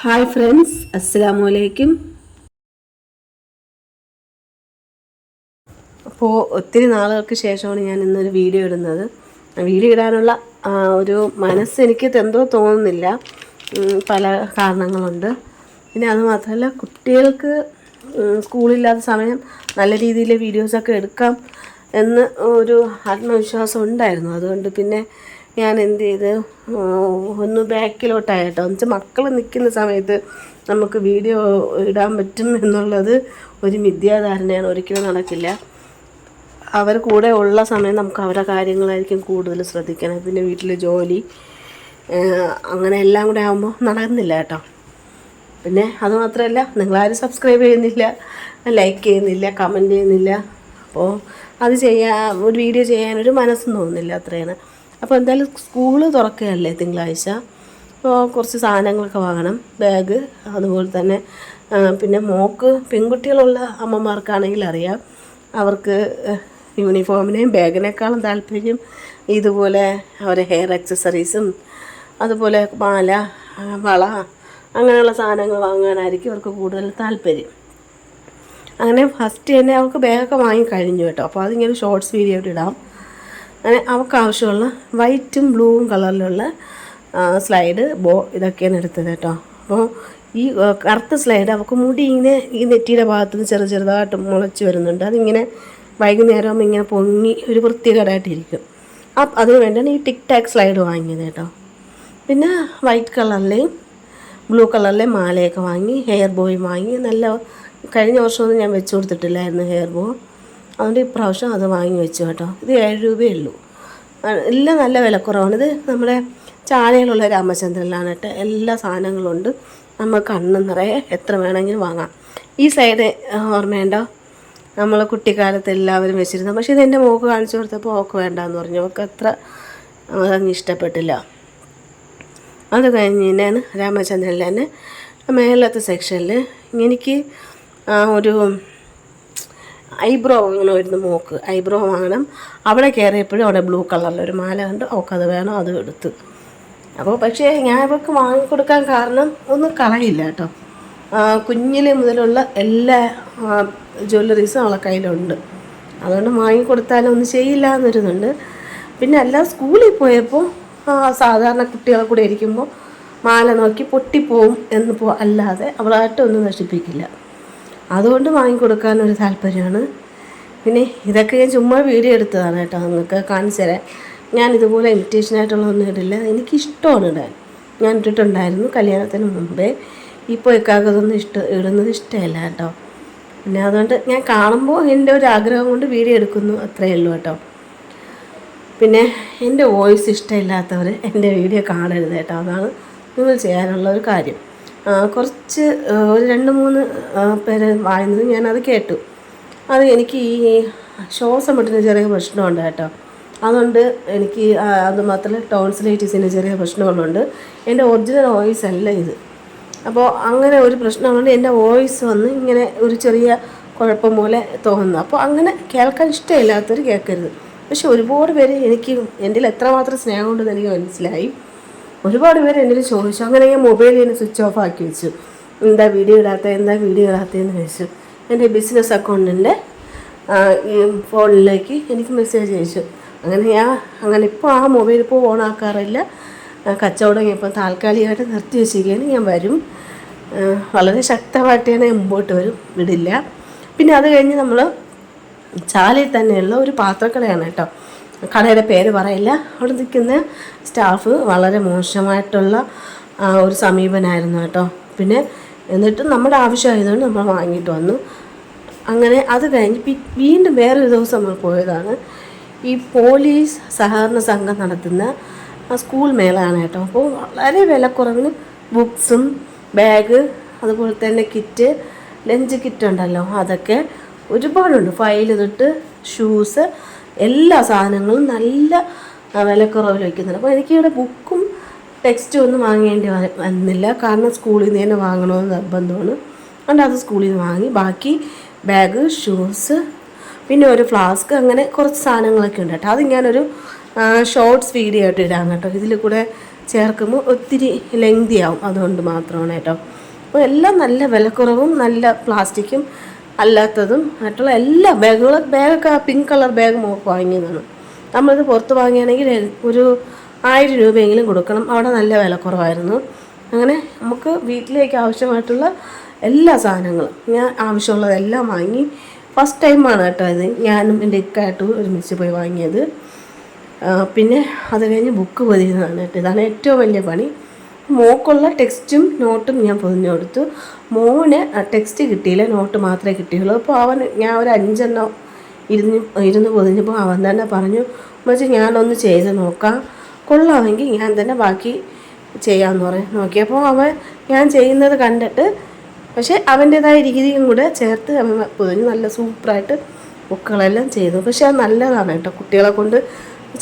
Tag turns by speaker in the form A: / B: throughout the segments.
A: Hi friends അസ്സലാമു അലൈക്കും അപ്പോൾ ഒത്തിരി നാളുകൾക്ക് ശേഷമാണ് ഞാൻ ഇന്നൊരു വീഡിയോ ഇടുന്നത്. വീഡിയോ ഇടാനുള്ള ഒരു മനസ്സ് എനിക്ക് എന്തോ തോന്നുന്നില്ല. പല കാരണങ്ങളുണ്ട്. പിന്നെ അത് മാത്രമല്ല കുട്ടികൾക്ക് സ്കൂളില്ലാത്ത സമയം നല്ല രീതിയിൽ വീഡിയോസൊക്കെ എടുക്കാം എന്ന് ഒരു ആത്മവിശ്വാസം ഉണ്ടായിരുന്നു. അതുകൊണ്ട് പിന്നെ ഞാൻ എന്ത് ചെയ്ത് ഒന്ന് ബാക്കിലോട്ടായിട്ടോ. എന്ന് വെച്ചാൽ മക്കൾ നിൽക്കുന്ന സമയത്ത് നമുക്ക് വീഡിയോ ഇടാൻ പറ്റും എന്നുള്ളത് ഒരു മിഥ്യാധാരണയാണ്. ഒരിക്കലും നടക്കില്ല. അവർ കൂടെ ഉള്ള സമയം നമുക്ക് അവരുടെ കാര്യങ്ങളായിരിക്കും കൂടുതൽ ശ്രദ്ധിക്കണം. പിന്നെ വീട്ടിൽ ജോലി അങ്ങനെ എല്ലാം കൂടെ ആകുമ്പോൾ നടക്കുന്നില്ല കേട്ടോ. പിന്നെ അതുമാത്രമല്ല നിങ്ങളാരും സബ്സ്ക്രൈബ് ചെയ്യുന്നില്ല ലൈക്ക് ചെയ്യുന്നില്ല കമന്റ് ചെയ്യുന്നില്ല. അപ്പോൾ അത് ചെയ്യാൻ ഒരു വീഡിയോ ചെയ്യാനൊരു മനസ്സും തോന്നുന്നില്ല അത്രയാണ് അപ്പോൾ എന്തായാലും സ്കൂൾ തുറക്കുകയല്ലേ തിങ്കളാഴ്ച. അപ്പോൾ കുറച്ച് സാധനങ്ങളൊക്കെ വാങ്ങണം. ബാഗ് അതുപോലെ തന്നെ പിന്നെ മോക്ക് പെൺകുട്ടികളുള്ള അമ്മമാർക്കാണെങ്കിൽ അറിയാം. അവർക്ക് യൂണിഫോമിനെയും ബാഗിനേക്കാളും താല്പര്യം ഇതുപോലെ അവരെ ഹെയർ ആക്സസറീസും അതുപോലെ മാല വള അങ്ങനെയുള്ള സാധനങ്ങൾ വാങ്ങാനായിരിക്കും അവർക്ക് കൂടുതൽ താല്പര്യം. അങ്ങനെ ഫസ്റ്റ് തന്നെ അവർക്ക് ബാഗൊക്കെ വാങ്ങി കഴിഞ്ഞു കേട്ടോ. അപ്പോൾ അതിങ്ങനെ ഷോർട്സ് വീഡിയോ ഇടാം. അങ്ങനെ അവൾക്ക് ആവശ്യമുള്ള വൈറ്റും ബ്ലൂവും കളറിലുള്ള സ്ലൈഡ് ബോ ഇതൊക്കെയാണ് എടുത്തത് കേട്ടോ. അപ്പോൾ ഈ കറുത്ത സ്ലൈഡ് അവൾക്ക് മുടി ഇങ്ങനെ ഈ നെറ്റിയുടെ ഭാഗത്ത് നിന്ന് ചെറു ചെറുതായിട്ട് മുളച്ച് വരുന്നുണ്ട്. അതിങ്ങനെ വൈകുന്നേരം ഇങ്ങനെ പൊങ്ങി ഒരു വൃത്തികേടായിട്ടിരിക്കും. അപ്പം അതിന് വേണ്ടിയാണ് ഈ ടിക് ടാക് സ്ലൈഡ് വാങ്ങിയത് കേട്ടോ. പിന്നെ വൈറ്റ് കളറിലെയും ബ്ലൂ കളറിലെ മാലയൊക്കെ വാങ്ങി ഹെയർ ബോയും വാങ്ങി. നല്ല കഴിഞ്ഞ വർഷമൊന്നും ഞാൻ വെച്ച് കൊടുത്തിട്ടില്ലായിരുന്നു ഹെയർ ബോ. അതുകൊണ്ട് ഇപ്രാവശ്യം അത് വാങ്ങി വെച്ചു കേട്ടോ. ഇത് ഏഴ് രൂപയേ ഉള്ളൂ. എല്ലാം നല്ല വിലക്കുറവാണ്. ഇത് നമ്മുടെ ചാലയിലുള്ള രാമചന്ദ്രനിലാണ് കേട്ടോ. എല്ലാ സാധനങ്ങളും ഉണ്ട്. നമ്മൾ കണ്ണ് നിറയെ എത്ര വേണമെങ്കിലും വാങ്ങാം. ഈ സൈഡ് ഓർമ്മയുണ്ടോ? നമ്മൾ കുട്ടിക്കാലത്ത് എല്ലാവരും വെച്ചിരുന്നു പക്ഷെ ഇത് എന്റെ മോക്ക് കാണിച്ചു കൊടുത്തപ്പോൾ ഓക്ക് വേണ്ടാന്ന് പറഞ്ഞു. അവൾക്ക് അത്ര അതങ്ങ് ഇഷ്ടപ്പെട്ടില്ല. അത് കഴിഞ്ഞ് തന്നെയാണ് രാമചന്ദ്രനിൽ തന്നെ മേലത്തെ സെക്ഷനിൽ എനിക്ക് ഒരു ഐബ്രോ വാങ്ങണമായിരുന്നു മോക്ക് ഐബ്രോ വാങ്ങണം. അവിടെ കയറിയപ്പോഴും അവിടെ ബ്ലൂ കളറിൽ ഒരു മാല കണ്ട് അവൾക്കത് വേണം അത് എടുത്ത്. അപ്പോൾ പക്ഷേ ഞാൻ ഇവർക്ക് വാങ്ങിക്കൊടുക്കാൻ കാരണം ഒന്നും കളയില്ല കേട്ടോ. കുഞ്ഞിലെ മുതലുള്ള എല്ലാ ജ്വല്ലറീസും അവളെ കയ്യിലുണ്ട്. അതുകൊണ്ട് വാങ്ങിക്കൊടുത്താലും ഒന്നും ചെയ്യില്ല എന്നൊരിതുണ്ട്. പിന്നെ അല്ല സ്കൂളിൽ പോയപ്പോൾ സാധാരണ കുട്ടികളെ കൂടെ ഇരിക്കുമ്പോൾ മാല നോക്കി പൊട്ടിപ്പോവും എന്ന് പോ അല്ലാതെ അവളായിട്ടൊന്നും നശിപ്പിക്കില്ല. അതുകൊണ്ട് വാങ്ങിക്കൊടുക്കാനൊരു താല്പര്യമാണ്. പിന്നെ ഇതൊക്കെ ഞാൻ ചുമ്മാ വീഡിയോ എടുത്തതാണ് കേട്ടോ. നിങ്ങൾക്ക് കാണിച്ചു തരാൻ. ഞാൻ ഇതുപോലെ ഇമിറ്റേഷൻ ഇമിറ്റേഷനായിട്ടുള്ളതൊന്നും ഇടില്ല. എനിക്കിഷ്ടമാണ് ഇടാൻ. ഞാൻ ഇട്ടിട്ടുണ്ടായിരുന്നു കല്യാണത്തിന് മുമ്പേ. ഇപ്പോൾ ഇക്കാക്കതൊന്നും ഇഷ്ട ഇടുന്നത് ഇഷ്ടമല്ല കേട്ടോ. പിന്നെ അതുകൊണ്ട് ഞാൻ കാണുമ്പോൾ എന്റെ ഒരു ആഗ്രഹം കൊണ്ട് വീഡിയോ എടുക്കുന്നു. അത്രയേ ഉള്ളൂ കേട്ടോ. പിന്നെ എന്റെ വോയിസ് ഇഷ്ടമില്ലാത്തവർ എന്റെ വീഡിയോ കാണരുത് കേട്ടോ. അതാണ് നിങ്ങൾ ചെയ്യാനുള്ള ഒരു കാര്യം. കുറച്ച് ഒരു രണ്ട് മൂന്ന് പേര് വായുന്നത് ഞാനത് കേട്ടു. അത് എനിക്ക് ഈ ശ്വാസം മുട്ടിന് ചെറിയ പ്രശ്നമുണ്ട് കേട്ടോ. അതുകൊണ്ട് എനിക്ക് അത് മാത്രമല്ല ചെറിയ പ്രശ്നങ്ങളുണ്ട്. എന്റെ ഒറിജിനൽ വോയിസ് അല്ല ഇത്. അപ്പോൾ അങ്ങനെ ഒരു പ്രശ്നമുണ്ട് എന്റെ വോയിസ് വന്ന് ഇങ്ങനെ ഒരു ചെറിയ കുഴപ്പം പോലെ തോന്നുന്നു. അപ്പോൾ അങ്ങനെ കേൾക്കാൻ ഇഷ്ടമില്ലാത്തവർ കേൾക്കരുത്. പക്ഷെ ഒരുപാട് പേര് എനിക്ക് എന്റെ എത്രമാത്രം സ്നേഹമുണ്ടെന്ന് എനിക്ക് മനസ്സിലായി. ഒരുപാട് പേര് എന്നോട് ചോദിച്ചു. അങ്ങനെ ഞാൻ മൊബൈൽ ഞാൻ സ്വിച്ച് ഓഫ് ആക്കി വെച്ചു. എന്താ വീഡിയോ ഇടാത്ത? എന്താ വീഡിയോ ഇടാത്തതെന്ന് ചോദിച്ചു. എന്റെ ബിസിനസ് അക്കൗണ്ടിന്റെ ഫോണിലേക്ക് എനിക്ക് മെസ്സേജ് അയച്ചു. അങ്ങനെ ഞാൻ അങ്ങനെ ഇപ്പോൾ ആ മൊബൈൽ ഇപ്പോൾ ഓൺ ആക്കാറില്ല. കച്ചവടം ഇപ്പം താൽക്കാലികമായിട്ട് നിർത്തി വെച്ചിരിക്കുകയാണ്. ഞാൻ വരും. വളരെ ശക്തമായിട്ട് തന്നെ മുമ്പോട്ട് വരും. വിടില്ല. പിന്നെ അത് കഴിഞ്ഞ് നമ്മൾ ചാലിൽ തന്നെയുള്ള ഒരു പാത്രക്കടയാണ് കേട്ടോ. കടയുടെ പേര് പറയില്ല. അവിടെ നിൽക്കുന്ന സ്റ്റാഫ് വളരെ മോശമായിട്ടുള്ള ഒരു സമീപനമായിരുന്നു കേട്ടോ. പിന്നെ എന്നിട്ടും നമ്മുടെ ആവശ്യമായതുകൊണ്ട് നമ്മൾ വാങ്ങിയിട്ട് വന്നു. അങ്ങനെ അത് കഴിഞ്ഞ് വീണ്ടും വേറൊരു ദിവസം നമ്മൾ പോയതാണ്. ഈ പോലീസ് സഹകരണ സംഘം നടത്തുന്ന സ്കൂൾ മേളയാണ് കേട്ടോ. അപ്പോൾ വളരെ വിലക്കുറവിന് ബുക്സും ബാഗ് അതുപോലെ തന്നെ കിറ്റ് ലഞ്ച് കിറ്റ് ഉണ്ടല്ലോ. അതൊക്കെ ഒരുപാടുണ്ട്. ഫയൽ തൊട്ട് ഷൂസ് എല്ലാ സാധനങ്ങളും നല്ല വിലക്കുറവിൽ വയ്ക്കുന്നുണ്ട്. അപ്പോൾ എനിക്കിവിടെ ബുക്കും ടെക്സ്റ്റും ഒന്നും വാങ്ങേണ്ടി വന്നില്ല. കാരണം സ്കൂളിൽ നിന്ന് തന്നെ വാങ്ങണമെന്ന് നിർബന്ധമാണ്. അതുകൊണ്ട് അത് സ്കൂളിൽ നിന്ന് വാങ്ങി. ബാക്കി ബാഗ് ഷൂസ് പിന്നെ ഒരു ഫ്ലാസ്ക് അങ്ങനെ കുറച്ച് സാധനങ്ങളൊക്കെ ഉണ്ട് കേട്ടോ. അത് ഞാനൊരു ഷോർട്സ് വീഡിയോ ആയിട്ട് ഇടാം കേട്ടോ. ഇതിൽ കൂടെ ചേർക്കുമ്പോൾ ഒത്തിരി ലെങ്തി ആവും. അതുകൊണ്ട് മാത്രമാണ് കേട്ടോ. അപ്പോൾ എല്ലാം നല്ല വിലക്കുറവും നല്ല പ്ലാസ്റ്റിക്കും അല്ലാത്തതും മറ്റുള്ള എല്ലാ ബാഗുകളും ബാഗൊക്കെ പിങ്ക് കളർ ബാഗ് വാങ്ങിയതാണ്. നമ്മളിത് പുറത്ത് വാങ്ങിയാണെങ്കിൽ ഒരു ആയിരം രൂപയെങ്കിലും കൊടുക്കണം. അവിടെ നല്ല വില കുറവായിരുന്നു അങ്ങനെ നമുക്ക് വീട്ടിലേക്ക് ആവശ്യമായിട്ടുള്ള എല്ലാ സാധനങ്ങളും ഞാൻ ആവശ്യമുള്ളതെല്ലാം വാങ്ങി. ഫസ്റ്റ് ടൈമാണ് കേട്ടോ ഇത്. ഞാനും എന്റെ ഇക്കായിട്ടും ഒരുമിച്ച് പോയി വാങ്ങിയത്. പിന്നെ അത് കഴിഞ്ഞ് ബുക്ക് പൊതിയുന്നതാണ് കേട്ടോ. ഇതാണ് ഏറ്റവും വലിയ പണി. മോക്കുള്ള ടെക്സ്റ്റും നോട്ടും ഞാൻ പൊതിഞ്ഞു കൊടുത്തു മോന് ടെക്സ്റ്റ് കിട്ടിയില്ല നോട്ട് മാത്രമേ കിട്ടിയുള്ളൂ. അപ്പോൾ അവൻ ഞാൻ ഒരു അഞ്ചെണ്ണം ഇരുന്ന് ഇരുന്ന് പൊതിഞ്ഞപ്പോൾ അവൻ തന്നെ പറഞ്ഞു മച്ചി ഞാനൊന്ന് ചെയ്ത് നോക്കാം. കൊള്ളാമെങ്കിൽ ഞാൻ തന്നെ ബാക്കി ചെയ്യാമെന്ന് പറയും നോക്കിയപ്പോൾ അവൻ ഞാൻ ചെയ്യുന്നത് കണ്ടിട്ട് പക്ഷേ അവന്റേതായ രീതിയും കൂടെ ചേർത്ത് അവൻ പൊതിഞ്ഞ് നല്ല സൂപ്പറായിട്ട് ബുക്കുകളെല്ലാം ചെയ്തു. പക്ഷേ അത് നല്ലതാണ് കേട്ടോ കുട്ടികളെ കൊണ്ട്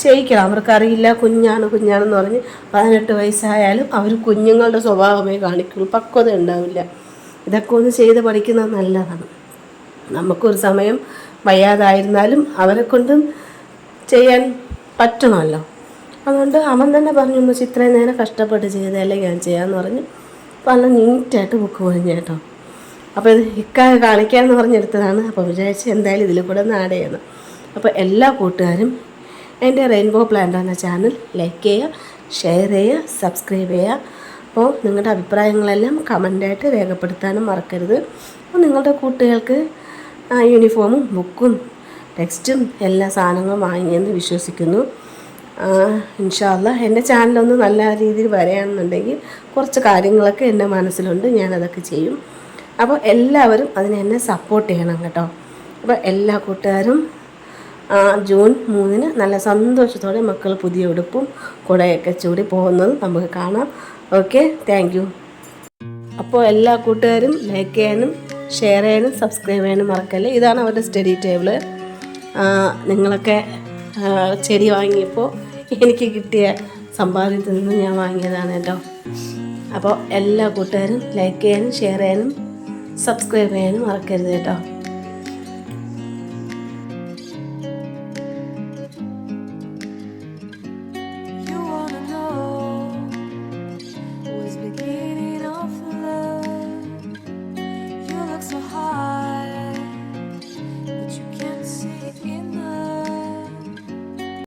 A: ചെയ്യിക്കണം. അവർക്കറിയില്ല കുഞ്ഞാണ് കുഞ്ഞാണെന്ന് പറഞ്ഞ് പതിനെട്ട് വയസ്സായാലും അവർ കുഞ്ഞുങ്ങളുടെ സ്വഭാവമേ കാണിക്കുള്ളൂ. പക്വത ഉണ്ടാവില്ല. ഇതൊക്കെ ഒന്ന് ചെയ്ത് പഠിക്കുന്നത് നല്ലതാണ്. നമുക്കൊരു സമയം വയ്യാതായിരുന്നാലും അവരെ കൊണ്ടും ചെയ്യാൻ പറ്റണമല്ലോ. അതുകൊണ്ട് അവൻ തന്നെ പറഞ്ഞു ഉമ്മച്ചി ഇത്രയും നേരം കഷ്ടപ്പെട്ട് ചെയ്തതല്ലേ ഞാൻ ചെയ്യാമെന്ന് പറഞ്ഞ് നല്ല നീറ്റായിട്ട് ബുക്ക് പറഞ്ഞു കേട്ടോ. അപ്പോൾ ഇത് ഇക്കാ കാണിക്കാമെന്ന് പറഞ്ഞെടുത്തതാണ് അപ്പോൾ വിചാരിച്ച് എന്തായാലും ഇതിൽ കൂടെ ചെയ്യണം. അപ്പോൾ എല്ലാ കൂട്ടുകാരും എന്റെ റെയിൻബോ പ്ലാന്റ് എന്ന ചാനൽ ലൈക്ക് ചെയ്യുക ഷെയർ ചെയ്യുക സബ്സ്ക്രൈബ് ചെയ്യുക. അപ്പോൾ നിങ്ങളുടെ അഭിപ്രായങ്ങളെല്ലാം കമന്റായിട്ട് രേഖപ്പെടുത്താനും മറക്കരുത്. അപ്പോൾ നിങ്ങളുടെ കുട്ടികൾക്ക് യൂണിഫോമും ബുക്കും ടെക്സ്റ്റും എല്ലാ സാധനങ്ങളും വാങ്ങിയെന്ന് വിശ്വസിക്കുന്നു. ഇൻഷാല്ല എന്റെ ചാനലൊന്ന് നല്ല രീതിയിൽ വരികയാണെന്നുണ്ടെങ്കിൽ കുറച്ച് കാര്യങ്ങളൊക്കെ എന്റെ മനസ്സിലുണ്ട് ഞാനതൊക്കെ ചെയ്യും. അപ്പോൾ എല്ലാവരും അതിനെന്നെ സപ്പോർട്ട് ചെയ്യണം കേട്ടോ. അപ്പോൾ എല്ലാ കൂട്ടുകാരും ജൂൺ മൂന്നിന് നല്ല സന്തോഷത്തോടെ മക്കൾ പുതിയ ഉടുപ്പും കുടയൊക്കെ ചൂടി പോകുന്നത് നമുക്ക് കാണാം. ഓക്കെ താങ്ക് അപ്പോൾ എല്ലാ കൂട്ടുകാരും ലൈക്ക് ചെയ്യാനും ഷെയർ ചെയ്യാനും സബ്സ്ക്രൈബ് ചെയ്യാനും മറക്കല്ലേ? ഇതാണ് അവരുടെ സ്റ്റഡി ടേബിൾ നിങ്ങളൊക്കെ ആ, ചെടി വാങ്ങിയപ്പോൾ എനിക്ക് കിട്ടിയ സമ്പാദ്യത്തിൽ നിന്ന് ഞാൻ വാങ്ങിയതാണ് കേട്ടോ. അപ്പോൾ എല്ലാ കൂട്ടുകാരും ലൈക്ക് ചെയ്യാനും ഷെയർ ചെയ്യാനും സബ്സ്ക്രൈബ് ചെയ്യാനും മറക്കരുത് കേട്ടോ.